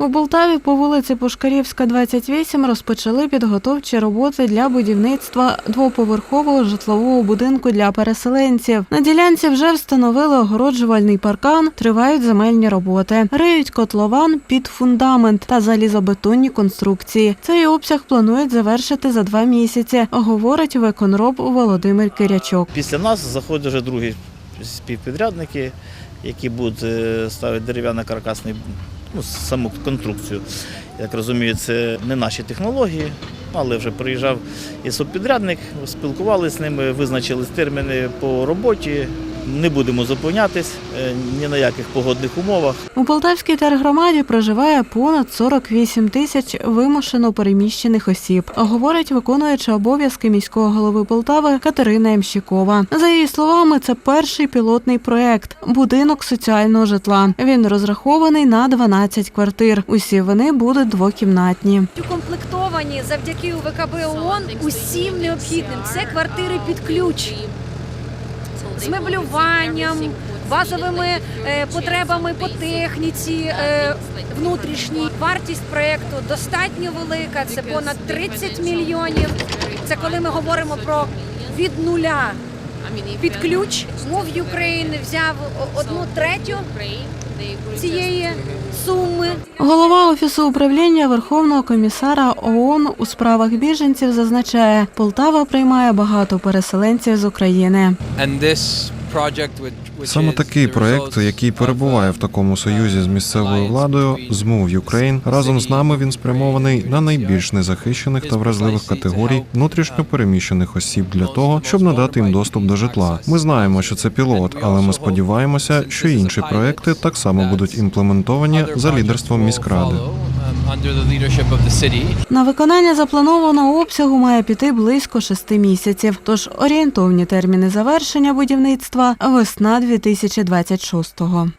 У Полтаві по вулиці Пушкарівська, 28 розпочали підготовчі роботи для будівництва двоповерхового житлового будинку для переселенців. На ділянці вже встановили огороджувальний паркан, тривають земельні роботи, риють котлован під фундамент та залізобетонні конструкції. Цей обсяг планують завершити за два місяці, говорить виконроб Володимир Кирячок. Після нас заходять вже другі співпідрядники, які будуть е, ставити дерев'яно каркасний ну, саму конструкцію. Як розумію, це не наші технології, але вже приїжджав і субпідрядник, спілкувалися з ними, визначили терміни по роботі. Не будемо зупинятись е, ні на яких погодних умовах. У Полтавській тергромаді проживає понад 48 тисяч вимушено переміщених осіб, говорить виконуюча обов'язки міського голови Полтави Катерина Ямщикова. За її словами, це перший пілотний проект будинок соціального житла. Він розрахований на 12 квартир. Усі вони будуть двокімнатні. укомплектовані завдяки УВКБ ООН усім необхідним. Це квартири під ключ з меблюванням, базовими е, потребами по техніці е, внутрішній. Вартість проєкту достатньо велика. Це понад 30 мільйонів. Це коли ми говоримо про від нуля під ключ. Move Ukraine взяв одну третю цієї суми. Голова офісу управління Верховного комісара ООН у справах біженців зазначає, Полтава приймає багато переселенців з України. And this Саме такий проект, який перебуває uh, в такому союзі з місцевою владою, з Move Ukraine, разом з нами він спрямований на найбільш незахищених та вразливих категорій внутрішньо переміщених осіб для того, щоб надати їм доступ до житла. Ми знаємо, що це пілот, але ми сподіваємося, що інші проекти так само будуть імплементовані за лідерством міськради. На виконання запланованого обсягу має піти близько шести місяців. Тож орієнтовні терміни завершення будівництва весна 2026-го.